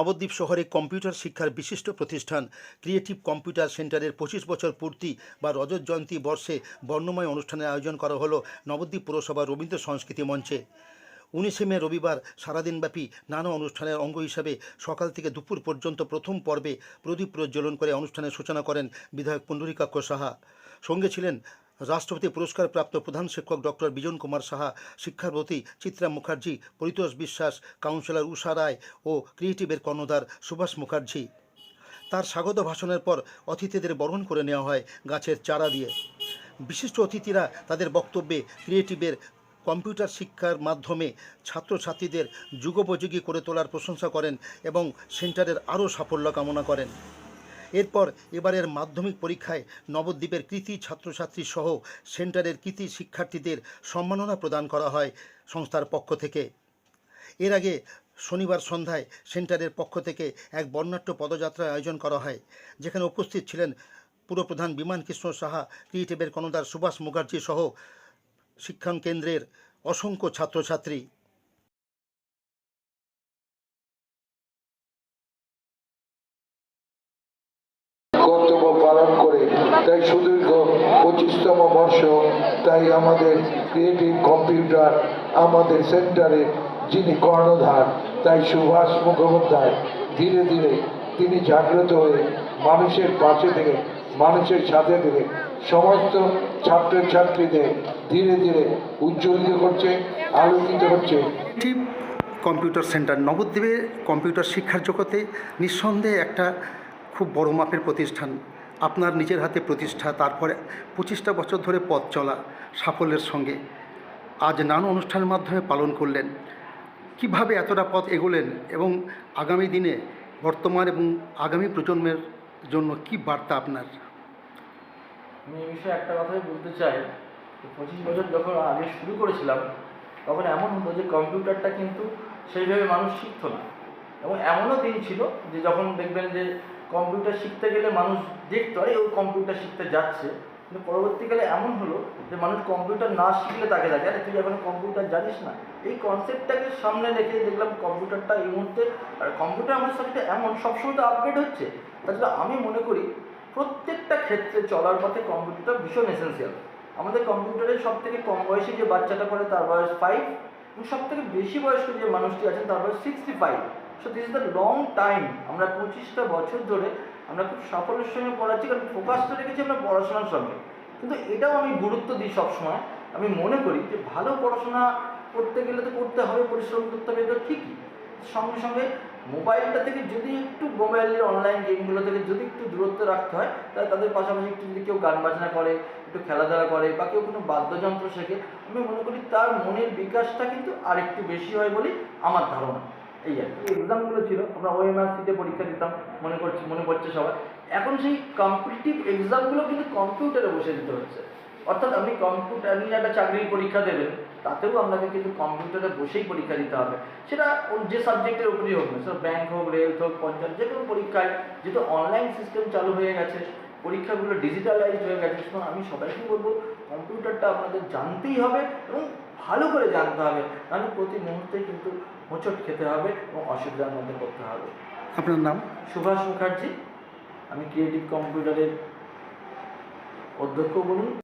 নবদ্বীপ শহরে কম্পিউটার শিক্ষার বিশিষ্ট প্রতিষ্ঠান ক্রিয়েটিভ কম্পিউটার সেন্টারের পঁচিশ বছর পূর্তি বা রজত জয়ন্তী বর্ষে বর্ণময় অনুষ্ঠানের আয়োজন করা হলো নবদ্বীপ পুরসভা রবীন্দ্র সংস্কৃতি মঞ্চে। উনিশে মে রবিবার সারাদিনব্যাপী নানা অনুষ্ঠানের অঙ্গ হিসাবে সকাল থেকে দুপুর পর্যন্ত প্রথম পর্বে প্রদীপ প্রজ্বলন করে অনুষ্ঠানের সূচনা করেন বিধায়ক পুণ্ডরীকাক্ষ সাহা। সঙ্গে ছিলেন রাষ্ট্রপতি পুরস্কারপ্রাপ্ত প্রধান শিক্ষক ডক্টর বিজন কুমার সাহা শিক্ষার্থী চিত্রা মুখার্জি, পরিতোষ বিশ্বাস, কাউন্সিলর উষা রায় ও ক্রিয়েটিভের কর্ণধার সুভাষ মুখার্জি। তার স্বাগত ভাষণের পর অতিথিদের বরণ করে নেওয়া হয় গাছের চারা দিয়ে। বিশিষ্ট অতিথিরা তাদের বক্তব্যে ক্রিয়েটিভের কম্পিউটার শিক্ষার মাধ্যমে ছাত্রছাত্রীদের যুগোপযোগী করে তোলার প্রশংসা করেন এবং সেন্টারের আরও সাফল্য কামনা করেন। এরপর এবারের মাধ্যমিক পরীক্ষায় নবদ্বীপের কৃতি ছাত্রছাত্রী সহ সেন্টারের কৃতি শিক্ষার্থীদের সম্মাননা প্রদান করা হয় সংস্থার পক্ষ থেকে। এর আগে শনিবার সন্ধ্যায় সেন্টারের পক্ষ থেকে এক বর্ণাঢ্য পদযাত্রার আয়োজন করা হয়। যেখানে উপস্থিত ছিলেন পুরপ্রধান বিমান কৃষ্ণ সাহা, ক্রিয়েটিভের কর্ণধার সুভাষ মুখার্জি সহ শিক্ষণ কেন্দ্রের অসংখ্য ছাত্রছাত্রী। কর্তব্য পালন করে, তাই সুদীর্ঘ পঁচিশতম বর্ষ, তাই আমাদের ক্রিয়েটিভ কম্পিউটার আমাদের সেন্টারে যিনি কর্ণধার, তাই সুভাষ মুখোপাধ্যায়, ধীরে ধীরে তিনি জাগ্রত হয়ে মানুষের পাশে থেকে, মানুষের সাথে থেকে সমস্ত ছাত্রছাত্রীদের ধীরে ধীরে উজ্জ্বলিত করছে, আলোকিত ক্রিয়েটিভ কম্পিউটার সেন্টার নবদ্বীপে কম্পিউটার শিক্ষার জগতে নিঃসন্দেহে একটা খুব বড় মাপের প্রতিষ্ঠান। আপনার নিজের হাতে প্রতিষ্ঠা, তারপরে পঁচিশটা বছর ধরে পথ চলা সাফল্যের সঙ্গে। আজ নানা অনুষ্ঠানের মাধ্যমে পালন করলেন। কীভাবে এতটা পথ এগোলেন এবং আগামী দিনে বর্তমান এবং আগামী প্রজন্মের জন্য কি বার্তা আপনার? আমি এই বিষয়ে একটা কথাই বলতে চাই। পঁচিশ বছর যখন আগে শুরু করেছিলাম, তখন এমন হতো যে কম্পিউটারটা কিন্তু সেইভাবে মানুষ শিখতো না। এবং এমনও দিন ছিল যে যখন দেখবেন যে কম্পিউটার শিখতে গেলে মানুষ দেখতো, আরে, ও কম্পিউটার শিখতে যাচ্ছে। কিন্তু পরবর্তীকালে এমন হলো যে মানুষ কম্পিউটার না শিখলে তাকে দেখে আরে, তুই এখন কম্পিউটার জানিস না? এই কনসেপ্টটাকে সামনে রেখে দেখলাম কম্পিউটারটা এই মুহূর্তে, আর কম্পিউটার আমাদের সাথে এমন, সবসময় তো আপডেট হচ্ছে। তাছাড়া আমি মনে করি প্রত্যেকটা ক্ষেত্রে চলার পথে কম্পিউটারটা ভীষণ এসেন্সিয়াল আমাদের কম্পিউটারের সব থেকে কম বয়সী যে বাচ্চাটা করে তার বয়স ফাইভ এবং সব থেকে বেশি বয়স্ক যে মানুষটি আছেন, তার বয়স sixty five so this is the long time আমরা পঁচিশটা বছর ধরে আমরা খুব সাফল্যের সঙ্গে পড়াচ্ছি, কারণ ফোকাস তো রেখেছি আমরা পড়াশোনার সঙ্গে। কিন্তু এটাও আমি গুরুত্ব দিই সবসময়। আমি মনে করি যে ভালো পড়াশোনা করতে গেলে তো করতে হবে, পরিশ্রম করতে হবে, এটা ঠিকই। সঙ্গে সঙ্গে মোবাইলটা থেকে যদি একটু মোবাইলের অনলাইন গেমগুলো থেকে যদি একটু দূরত্ব রাখতে হয়, তাহলে তাদের পাশাপাশি একটু যদি কেউ গান বাজনা করে, একটু খেলাধুলা করে বা কেউ কোনো বাদ্যযন্ত্র শেখে, আমি মনে করি তার মনের বিকাশটা কিন্তু আরেকটু বেশি হয় বলেই আমার ধারণা। এই এক্সামগুলো ছিল, আমরা ওএমআরসিতে পরীক্ষা দিতাম, মনে করছি, মনে পড়ছে সবাই এখন সেই কম্পিটিটিভ এক্সামগুলো কিন্তু কম্পিউটারে বসে দিতে হচ্ছে। অর্থাৎ আপনি কম্পিউটার নিয়ে একটা চাকরির পরীক্ষা দেবেন, তাতেও আপনাকে কিন্তু কম্পিউটারে বসেই পরীক্ষা দিতে হবে। সেটা যে সাবজেক্টের উপরেই হোক না, সেটা ব্যাংক হোক রেল হোক, পঞ্চায়েত যে কোনো পরীক্ষায়, যেহেতু অনলাইন সিস্টেম চালু হয়ে গেছে পরীক্ষাগুলো ডিজিটালাইজ হয়ে গেছে। সুতরাং আমি সবাইকে বলব কম্পিউটারটা আপনাদের জানতেই হবে এবং ভালো করে জানতে হবে। নাহলে প্রতি মুহূর্তে কিন্তু হোঁচট খেতে হবে এবং অসুবিধার মধ্যে পড়তে হবে। আপনার নাম? সুভাষ মুখার্জি। আমি ক্রিয়েটিভ কম্পিউটারের অধ্যক্ষ বলুন।